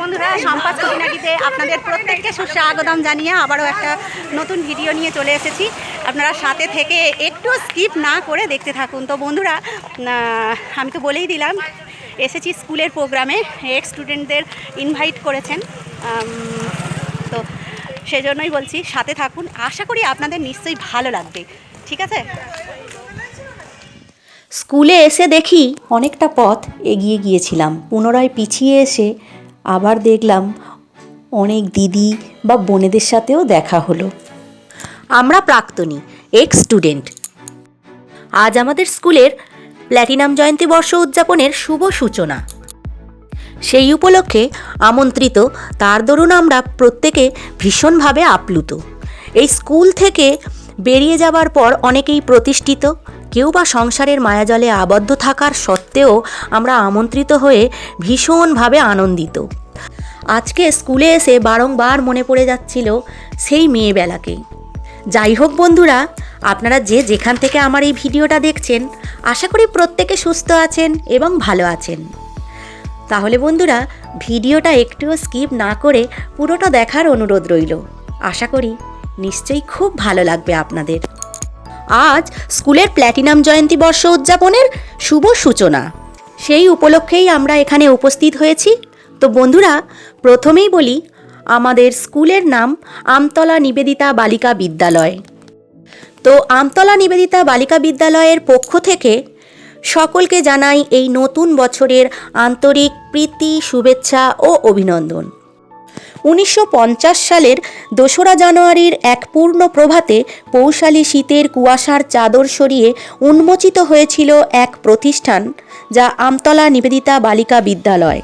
বন্ধুরা সম্পাদ কবিনাকিতে আপনাদের প্রত্যেককে সুস্বাগতম জানিয়ে আবারও একটা নতুন ভিডিও নিয়ে চলে এসেছি। আপনারা সাথে থেকে একটু স্কিপ না করে দেখতে থাকুন। তো বন্ধুরা আমি তো বলেই দিলাম, এসেছি স্কুলের প্রোগ্রামে এক্স স্টুডেন্টদের ইনভাইট করেছেন। তো সেজন্যই বলছি, সাথে থাকুন। আশা করি আপনাদের নিশ্চয়ই ভালো লাগবে। ঠিক আছে? স্কুলে এসে দেখি অনেকটা পথ এগিয়ে গিয়েছিলাম। পুনরায় পিছিয়ে এসে আবার দেখলাম অনেক দিদি বা বোনেদের সাথেও দেখা হলো। আমরা প্রাক্তনী এক্স স্টুডেন্ট আজ আমাদের স্কুলের প্ল্যাটিনাম জয়ন্তী বর্ষ উদযাপনের শুভ সূচনা। সেই উপলক্ষে আমন্ত্রিত, তার দরুন আমরা প্রত্যেকে ভীষণভাবে আপ্লুত। এই স্কুল থেকে বেরিয়ে যাবার পর অনেকেই প্রতিষ্ঠিত কেউ বা সংসারের মায়াজলে আবদ্ধ থাকার সত্ত্বেও আমরা আমন্ত্রিত হয়ে ভীষণভাবে আনন্দিত। আজকে স্কুলে এসে বারংবার মনে পড়ে যাচ্ছিল সেই মেয়েবেলাকেই যাই হোক বন্ধুরা, আপনারা যে যেখান থেকে আমার এই ভিডিওটা দেখছেন, আশা করি প্রত্যেকে সুস্থ আছেন এবং ভালো আছেন। তাহলে বন্ধুরা, ভিডিওটা একটুও স্কিপ না করে পুরোটা দেখার অনুরোধ রইল। আশা করি নিশ্চয়ই খুব ভালো লাগবে আপনাদের। আজ স্কুলের প্ল্যাটিনাম জয়ন্তী বর্ষ উদযাপনের শুভ সূচনা। সেই উপলক্ষেই আমরা এখানে উপস্থিত হয়েছি। তো বন্ধুরা, প্রথমেই বলি, আমাদের স্কুলের নাম আমতলা নিবেদিতা বালিকা বিদ্যালয়। তো আমতলা নিবেদিতা বালিকা বিদ্যালয়ের পক্ষ থেকে সকলকে জানাই এই নতুন বছরের আন্তরিক প্রীতি, শুভেচ্ছা ও অভিনন্দন। উনিশশো পঞ্চাশ সালের দোসরা জানুয়ারির এক পূর্ণ প্রভাতে পৌশালী শীতের কুয়াশার চাদর সরিয়ে উন্মোচিত হয়েছিল এক প্রতিষ্ঠান, যা আমতলা নিবেদিতা বালিকা বিদ্যালয়।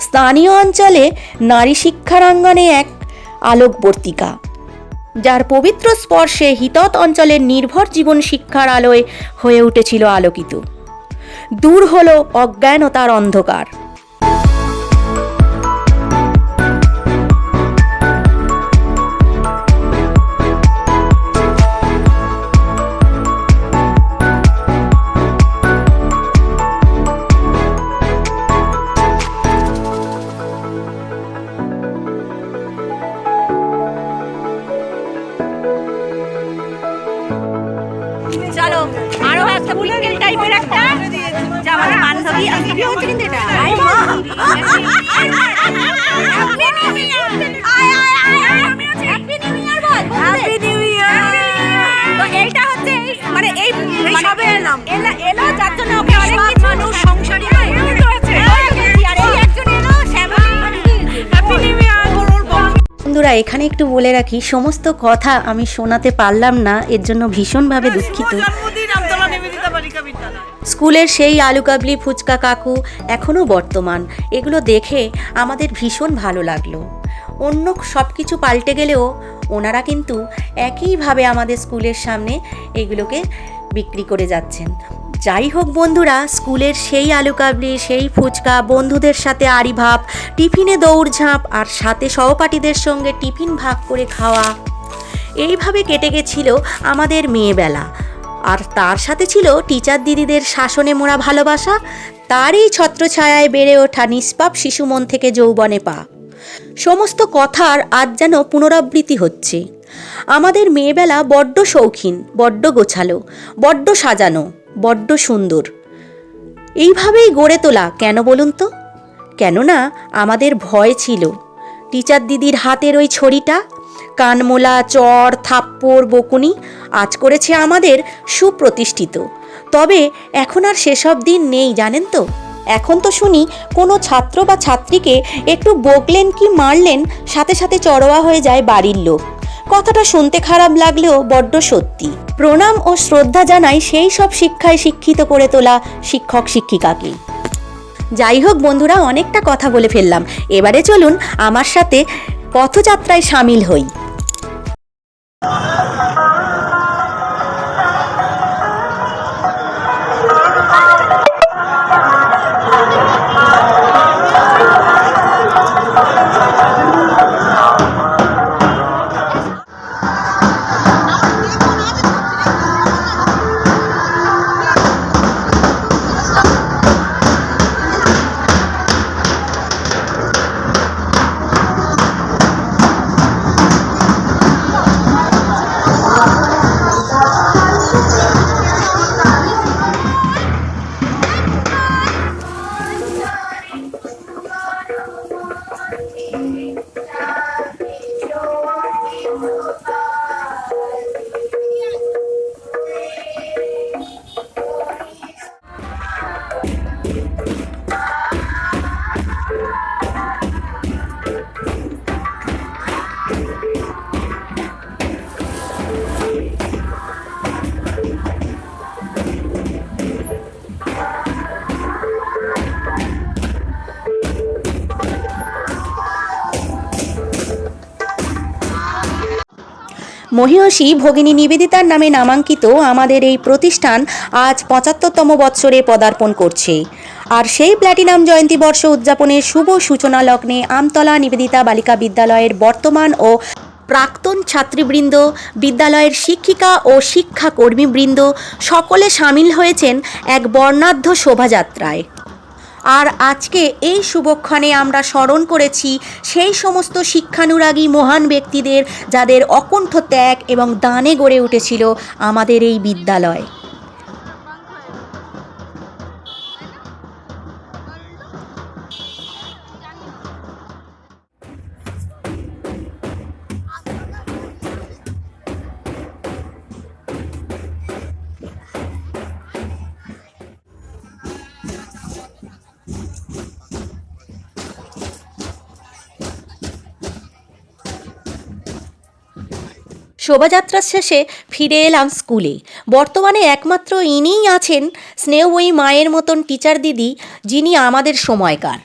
স্থানীয় অঞ্চলে নারী শিক্ষারাঙ্গনে এক আলোকবর্তিকা, যার পবিত্র স্পর্শে হিতত অঞ্চলের নির্ভর জীবন শিক্ষার আলোয় হয়ে উঠেছিল আলোকিত। দূর হলো অজ্ঞানতার অন্ধকার। একটা টাইপের একটা যা আমার বান্ধবী হচ্ছে কিন্তু এটা? হচ্ছে হ্যাপি নিউ ইয়ার বল হ্যাপি নিউ ইয়ার তো এইটা হচ্ছে মানে এই সবে এলাম। এলা এলো যার জন্য ওকে অনেক কিছু মানুষ সংসারী হয়েছে আর এই একজন এলো শ্যামলী হ্যাপি নিউ ইয়ার বন্ধুরা এখানে একটু বলে রাখি সমস্ত কথা আমি শোনাতে পারলাম না এর জন্য ভীষণভাবে দুঃখিত। স্কুলের সেই আলু কাবলি, ফুচকা কাকু এখনও বর্তমান। এগুলো দেখে আমাদের ভীষণ ভালো লাগল। অন্য সব কিছু পাল্টে গেলেও ওনারা কিন্তু একইভাবে আমাদের স্কুলের সামনে এগুলোকে বিক্রি করে যাচ্ছেন। যাই হোক বন্ধুরা, স্কুলের সেই আলু কাবলি, সেই ফুচকা, বন্ধুদের সাথে আড়ি ভাব, টিফিনে দৌড়ঝাঁপ আর সাথে সহপাঠীদের সঙ্গে টিফিন ভাগ করে খাওয়া, এইভাবে কেটে গেছিল আমাদের মেয়েবেলা। আর তার সাথে ছিল টিচার দিদিদের শাসনে মোড়া ভালোবাসা, তারই ছত্রছায়ায় বেড়ে ওঠা নিষ্পাপ শিশু মন থেকে যৌবনে পা। সমস্ত কথার আজ যেন পুনরাবৃত্তি হচ্ছে। আমাদের মেয়েবেলা বড্ড শৌখিন, বড্ড গোছালো, বড্ড সাজানো, বড্ড সুন্দর। এইভাবেই গড়ে তোলা, কেন বলুন তো? কেননা আমাদের ভয় ছিল। টিচার দিদির হাতের ওই ছড়িটা, কানমোলা, চর, থাপ্পড়, বকুনি আজ করেছে আমাদের সুপ্রতিষ্ঠিত। তবে এখন আর সেসব দিন নেই, জানেন তো? এখন তো শুনি কোনো ছাত্র বা ছাত্রীকে একটু বকলেন কি মারলেন, সাথে সাথে চড়োয়া হয়ে যায় বাড়ির লোক। কথাটা শুনতে খারাপ লাগলেও বড্ড সত্যি। প্রণাম ও শ্রদ্ধা জানাই সেই সব শিক্ষায় শিক্ষিত করে তোলা শিক্ষক শিক্ষিকাকে। যাই হোক বন্ধুরা, অনেকটা কথা বলে ফেললাম। এবারে চলুন আমার সাথে পথযাত্রায় সামিল হই। মহিষী ভগিনী নিবেদিতার নামে নামাঙ্কিত আমাদের এই প্রতিষ্ঠান আজ পঁচাত্তরতম বৎসরে পদার্পণ করছে। আর সেই প্ল্যাটিনাম জয়ন্তী বর্ষ উদযাপনের শুভ সূচনা লগ্নে আমতলা নিবেদিতা বালিকা বিদ্যালয়ের বর্তমান ও প্রাক্তন ছাত্রীবৃন্দ, বিদ্যালয়ের শিক্ষিকা ও শিক্ষাকর্মীবৃন্দ সকলে সামিল হয়েছেন এক বর্ণাঢ্য শোভাযাত্রায়। আর আজকে এই শুভক্ষণে আমরা স্মরণ করেছি সেই সমস্ত শিক্ষানুরাগী মহান ব্যক্তিদের যাদের অকণ্ঠ ত্যাগ এবং দানে গড়ে উঠেছিল আমাদের এই বিদ্যালয়। শোভাযাত্রার শেষে ফিরে এলাম স্কুলে বর্তমানে একমাত্র ইনিই আছেন স্নেহময়ী মায়ের মতন টিচার দিদি, যিনি আমাদের সময়কার।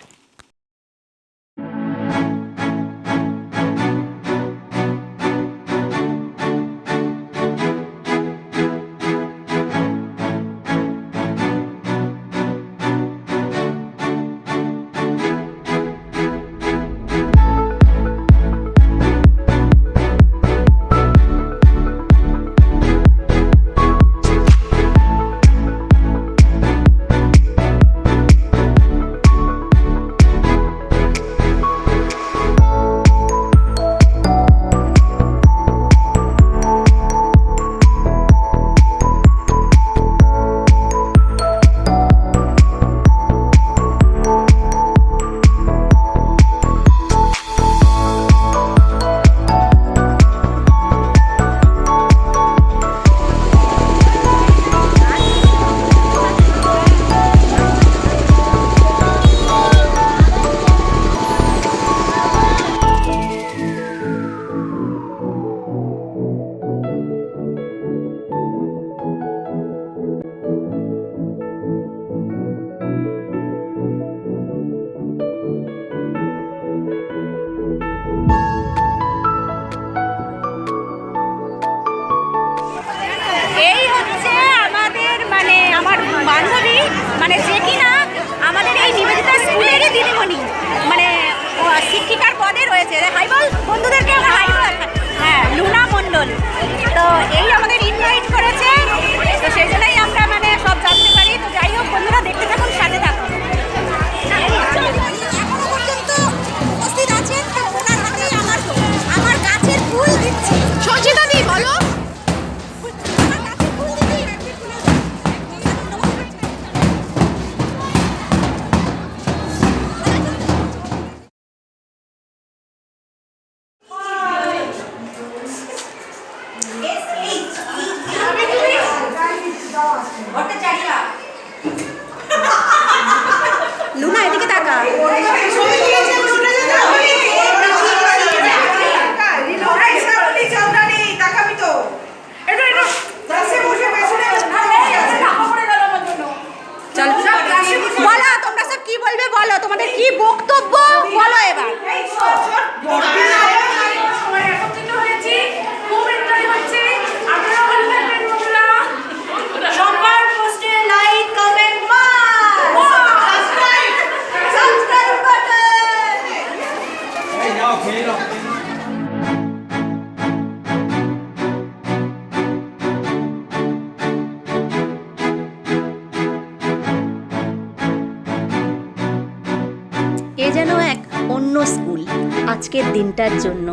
দিনটার জন্য।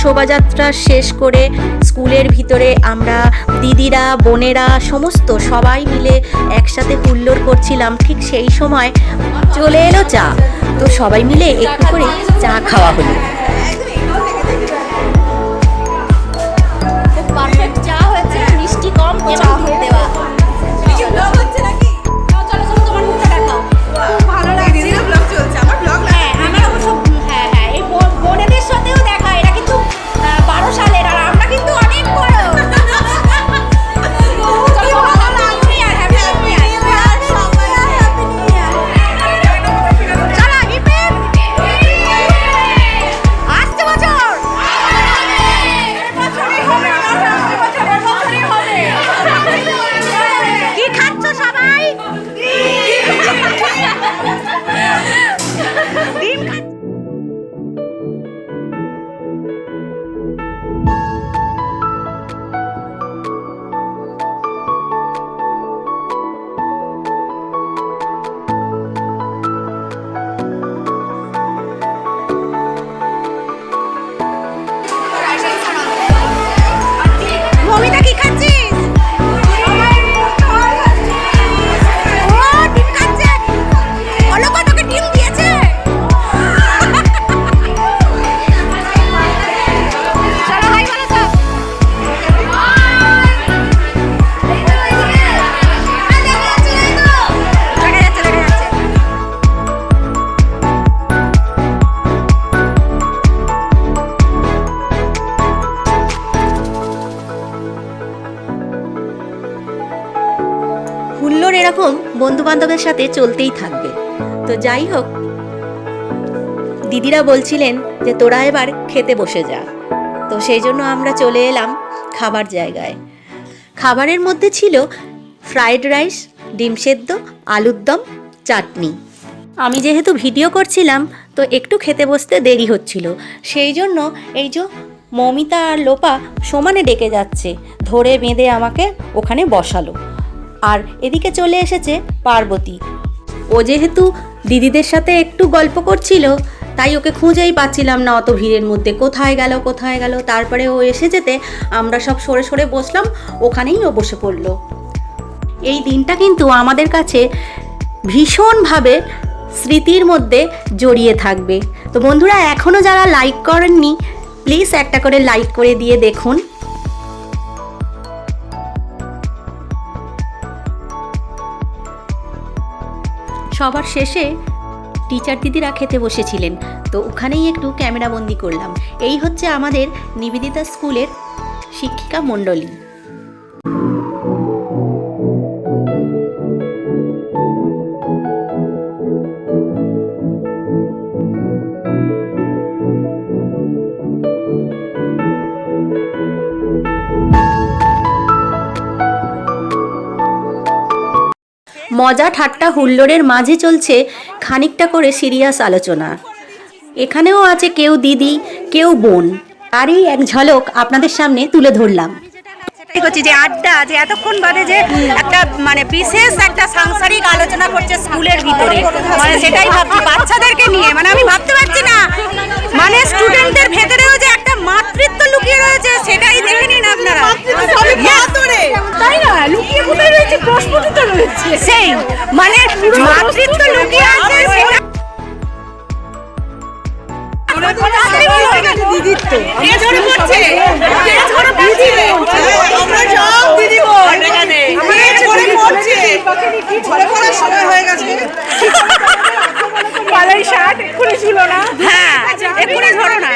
শোভাযাত্রা শেষ করে স্কুলের ভিতরে আমরা দিদিরা, বোনেরা সমস্ত সবাই মিলে একসাথে হুল্লোড় করছিলাম। ঠিক সেই সময় চলে এলো চা। তো সবাই মিলে একটু করে চা খাওয়া হলো। খাচ্ছিস ও এরকম বন্ধু বান্ধবের সাথে চলতেই থাকবে। তো যাই হোক, দিদিরা বলছিলেন যে তোরা এবার খেতে বসে যা। তো সেই জন্য আমরা চলে এলাম খাবার জায়গায়। খাবারের মধ্যে ছিল ফ্রাইড রাইস, ডিম সেদ্ধ, আলুর দম, চাটনি। আমি যেহেতু ভিডিও করছিলাম, তো একটু খেতে বসতে দেরি হচ্ছিল। সেই জন্য এই যে মমিতা আর লোপা সমানে ডেকে যাচ্ছে, ধরে বেঁধে আমাকে ওখানে বসালো। আর এদিকে চলে এসেছে পার্বতী। ও যেহেতু দিদিদের সাথে একটু গল্প করছিল, তাই ওকে খুঁজেই পাচ্ছিলাম না অত ভিড়ের মধ্যে। কোথায় গেল কোথায় গেল, তারপরে ও এসে যেতে আমরা সব সরে সরে বসলাম, ওখানেই ও বসে পড়ল। এই দিনটা কিন্তু আমাদের কাছে ভীষণভাবে স্মৃতির মধ্যে জড়িয়ে থাকবে। তো বন্ধুরা এখনও যারা লাইক করেননি প্লিজ একটা করে লাইক করে দিয়ে দেখুন। সবার শেষে টিচার দিদিরা খেতে বসেছিলেন। তো ওখানেই একটু ক্যামেরাবন্দি করলাম। এই হচ্ছে আমাদের নিবেদিতা স্কুলের শিক্ষিকা মণ্ডলী। মজা ঠাট্টা হুল্লোড়ের মাঝে চলছে খানিকটা করে সিরিয়াস আলোচনা। এখানেও আছে কেউ দিদি, কেউ বোন। তারই এক ঝলক আপনাদের সামনে তুলে ধরলাম। হচ্ছে যে আড্ডা যে এতক্ষণ বাদে যে একটা মানে বিশেষ একটা সাংসারিক আলোচনা করছে স্কুলের ভিতরে। মানে সেটাই ভাবছি বাচ্চাদেরকে নিয়ে মানে আমি ভাবতে পারছি না। মানে স্টুডেন্টদের ভেতরেও যে একটা মাতৃত্ব লুকিয়ে রয়েছে সেটাই দেখে নিন আপনারা। তাই না? লুকিয়ে কোথায় রয়েছে? প্রশ্নটি রয়েছে। সেই মানে মাতৃত্ব লুকিয়ে আছে সেটা দিদিত্ব। কে করছে? করছে? ঝরে পড়ার সময় হয়ে গেছে? পালাই শার্ট এক্ষুনি ছিল না? হ্যাঁ এক্ষুনি ঝরো না।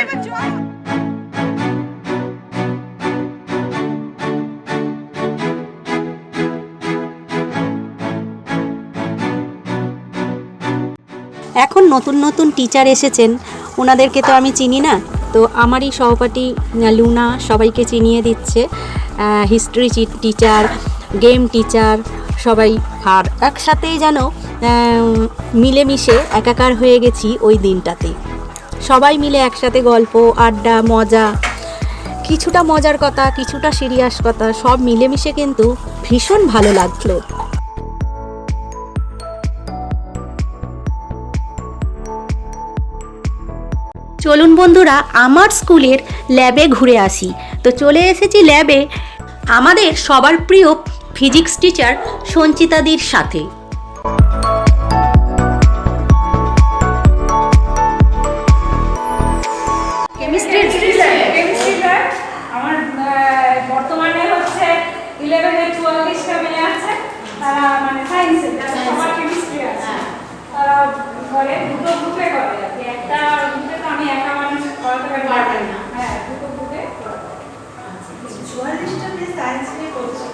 এখন নতুন নতুন টিচার এসেছেন। ওনাদেরকে তো আমি চিনি না। তো আমারই সহপাঠী লুনা সবাইকে চিনিয়ে দিচ্ছে। হিস্ট্রি টিচার গেম টিচার, সবাই আর একসাথেই যেন মিলেমিশে একাকার হয়ে গেছি ওই দিনটাতে। সবাই মিলে একসাথে গল্প, আড্ডা, মজা, কিছুটা মজার কথা, কিছুটা সিরিয়াস কথা, সব মিলেমিশে কিন্তু ভীষণ ভালো লাগল। চলুন বন্ধুরা, আমার স্কুলের ল্যাবে ঘুরে আসি। তো চলে এসেছি ল্যাবে। আমাদের সবার প্রিয় ফিজিক্স টিচার সঞ্চিতাদির সাথে। সায়েন্স নিয়ে করছে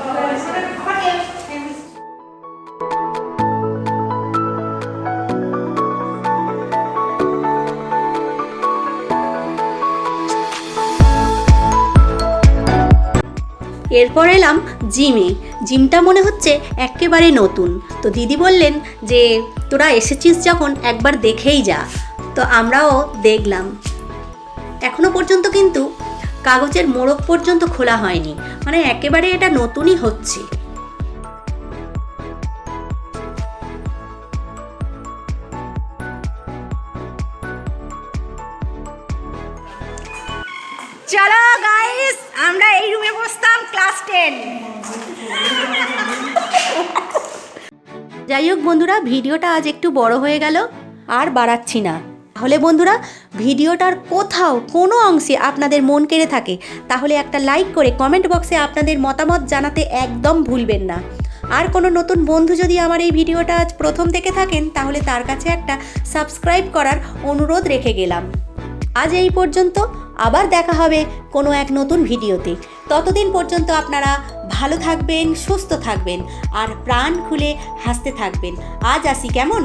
এরপর এলাম জিমে। জিমটা মনে হচ্ছে একেবারে নতুন। তো দিদি বললেন যে, তোরা এসেছিস যখন একবার দেখেই যা। তো আমরাও দেখলাম। এখনও পর্যন্ত কিন্তু কাগজের মোড়ক পর্যন্ত খোলা হয়নি। মানে একেবারে এটা নতুনই হচ্ছে। চলো গাইস আমরা এই রুমে বসতাম ক্লাস টেন যাই হোক বন্ধুরা ভিডিওটা আজ একটু বড় হয়ে গেল আর বাড়াচ্ছি না। তাহলে বন্ধুরা ভিডিওটার কোথাও কোনো অংশে আপনাদের মন কেড়ে থাকে, তাহলে একটা লাইক করে কমেন্ট বক্সে আপনাদের মতামত জানাতে একদম ভুলবেন না। আর কোনো নতুন বন্ধু যদি আমার এই ভিডিওটা আজ প্রথম থেকে থাকেন, তাহলে তার কাছে একটা সাবস্ক্রাইব করার অনুরোধ রেখে গেলাম। আজ এই পর্যন্ত, আবার দেখা হবে কোনো এক নতুন ভিডিওতে। ততদিন পর্যন্ত আপনারা ভালো থাকবেন, সুস্থ থাকবেন, আর প্রাণ খুলে হাসতে থাকবেন। আজ আসি কেমন?